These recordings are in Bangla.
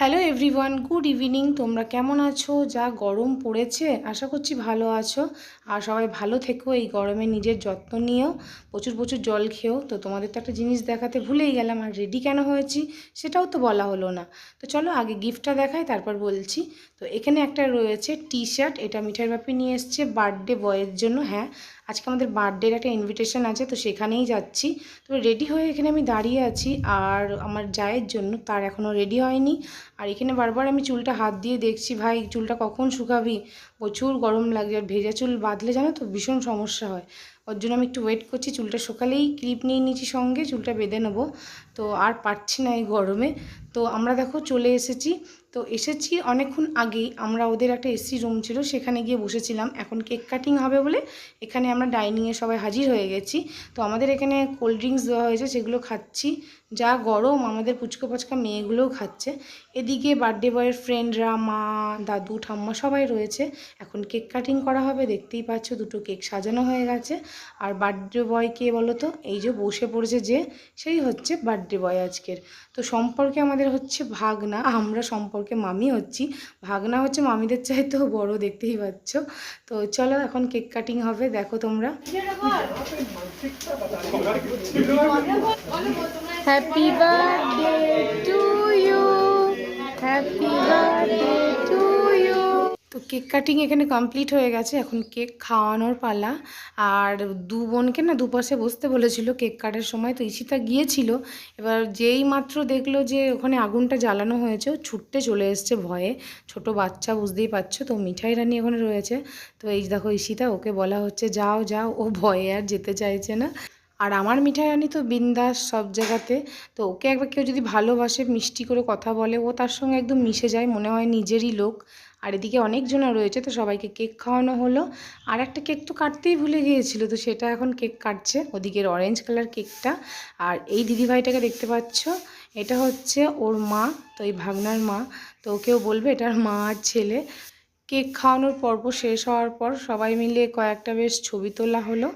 হ্যালো এভরিওয়ান গুড ইভিনিং তোমরা কেমন আছো? যা গরম পড়েছে, আশা করছি ভালো আছো। আর সবাই ভালো থেকো, এই গরমে নিজের যত্ন নিও। প্রচুর প্রচুর জল খেও। তো তোমাদের তো একটা জিনিস দেখাতে ভুলেই গেলাম, আর রেডি কেন হয়েছি সেটাও তো বলা হলো না। তো চলো আগে গিফটটা দেখাই, তারপর বলছি। তো এখানে একটা রয়েছে টি শার্ট এটা মিঠাই বাপি নিয়ে এসছে বার্থডে বয়ের জন্য হ্যাঁ। আজকে আমাদের বার্থডের একটা ইনভিটেশন আছে, তো সেখানেই যাচ্ছি। তো রেডি হয়ে এখানে আমি দাঁড়িয়ে আছি, আর আমার জায়ের জন্য, তার এখনও রেডি হয়নি। আর এখানে বারবার আমি চুলটা হাত দিয়ে দেখছি, ভাই, চুলটা কখন শুকাবি? প্রচুর গরম লাগছে, আর ভেজা চুল বাঁধলে জানো তো ভীষণ সমস্যা হয়। ওর জন্য আমি একটু ওয়েট করছি, চুলটা সকালেই ক্লিপ নিয়ে নিয়েছি সঙ্গে, চুলটা বেঁধে নেব। তো আর পারছি না এই গরমে। তো আমরা দেখো চলে এসেছি। তো এসেছি অনেকক্ষণ আগেই। আমরা ওদের একটা এসি রুম ছিল, সেখানে গিয়ে বসেছিলাম। এখন কেক কাটিং হবে বলে এখানে আমরা ডাইনিংয়ে সবাই হাজির হয়ে গেছি। তো আমাদের এখানে কোল্ড ড্রিঙ্কস দেওয়া হয়েছে, সেগুলো খাচ্ছি। যা গরম, আমাদের পুচকো পাচকা মেয়েগুলোও খাচ্ছে। এদিকে বার্থডে বয়ের ফ্রেন্ডরা, মা, দাদু, ঠাম্মা সবাই রয়েছে। এখন কেক কাটিং করা হবে, দেখতেই পাচ্ছ দুটো কেক সাজানো হয়ে গেছে। আর বার্থডে বয় কে বলো তো, এই যে বসে পড়েছে যে, সেই হচ্ছে বার্থডে বয় আজকের। তো সম্পর্কে আমাদের হচ্ছে ভাগনা, আমরা সম্পর্কে মামি হচ্ছি। ভাগনা হচ্ছে মামিদের চাইতেও বড়, দেখতেই পাচ্ছ। তো চলো এখন কেক কাটিং হবে, দেখো তোমরা। Happy birthday to you happy birthday তো কেক কাটিং এখানে কমপ্লিট হয়ে গেছে, এখন কেক খাওয়ানোর পালা। আর দু বোনকে না দুপাশে বসতে বলেছিল কেক কাটার সময়, তো ইশিতা গিয়েছিল। এবার যেই মাত্র দেখল যে ওখানে আগুনটা জ্বালানো হয়েছে, ও ছুটতে চলে এসছে ভয়ে। ছোট বাচ্চা, বুঝতেই পারছ তো, মিঠাই রানি ওখানে রয়েছে। তো এই দেখো ইশিতা ওকে বলা হচ্ছে, যাও যাও। ও ভয়ে আর যেতে চাইছে না। আর আমার মিঠাই রানী তো বিন্দাস সব জায়গাতে। তো ওকে একবার কেউ যদি ভালোবাসে, মিষ্টি করে কথা বলে, ও তার সঙ্গে একদম মিশে যায়, মনে হয় নিজেরই লোক। আর এদিকে অনেকজনা রয়েছে, তো সবাইকে কেক খাওয়ানো হলো। আর একটা কেক তো কাটতেই ভুলে গিয়েছিল, তো সেটা এখন কেক কাটছে। ওদিকের অরেঞ্জ কালার কেকটা। আর এই দিদিভাইটাকে দেখতে পাচ্ছ, এটা হচ্ছে ওর মা, তো এই ভাগনার মা। তো ওকেও বলবে এটার মা আর ছেলে। কেক খাওয়ানোর পর্ব শেষ হওয়ার পর সবাই মিলে কয়েকটা বেশ ছবি তোলা হলো।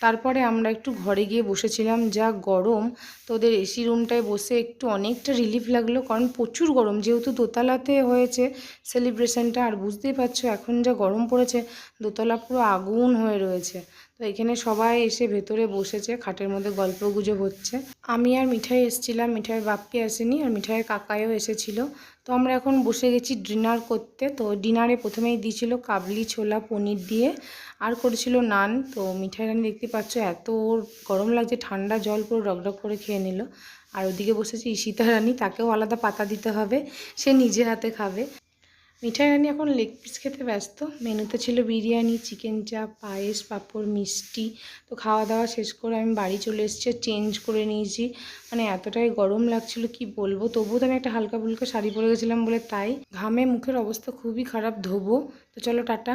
তারপরে আমরা একটু ঘরে গিয়ে বসেছিলাম, যা গরম। তোদের এসি রুমটায় বসে একটু অনেকটা রিলিফ লাগল, কারণ প্রচুর গরম। যেহেতু দোতলাতে হয়েছে সেলিব্রেশনটা আর বুঝতেই পারছ এখন যা গরম পড়েছে, দোতলা পুরো আগুন হয়ে রয়েছে। তো এখানে সবাই এসে ভেতরে বসেছে, খাটের মধ্যে গল্প গুজব হচ্ছে। আমি আর মিঠাই এসেছিলাম, মিঠাইয়ের বাপকে আসেনি আর মিঠাইয়ের কাকাইও এসেছিল। তো আমরা এখন বসে গেছি ডিনার করতে। তো ডিনারে প্রথমেই দিয়েছিল কাবলি, ছোলা, পনির দিয়ে আর করেছিল নান। তো মিঠাই রানি দেখতে পাচ্ছ এত ওর গরম লাগছে, ঠান্ডা জল পুরো রকরক করে খেয়ে নিল। আর ওদিকে বসেছে ঈশিতা রানী, তাকেও আলাদা পাতা দিতে হবে, সে নিজে হাতে খাবে। মিঠাই রানি এখন লেগ পিস খেতে ব্যস্ত। মেনুতে ছিল বিরিয়ানি, চিকেন চাপ, পায়েস, পাঁপড়, মিষ্টি। তো খাওয়া দাওয়া শেষ করে আমি বাড়ি চলে এসেছি চেঞ্জ করে নিয়েছি। মানে এতটাই গরম লাগছিল, কি বলব? তবুও তো আমি একটা হালকা ফুলকা শাড়ি পরে গেছিলাম বলে তাই। ঘামে মুখের অবস্থা খুবই খারাপ, ধোবো। তো চলো টাটা।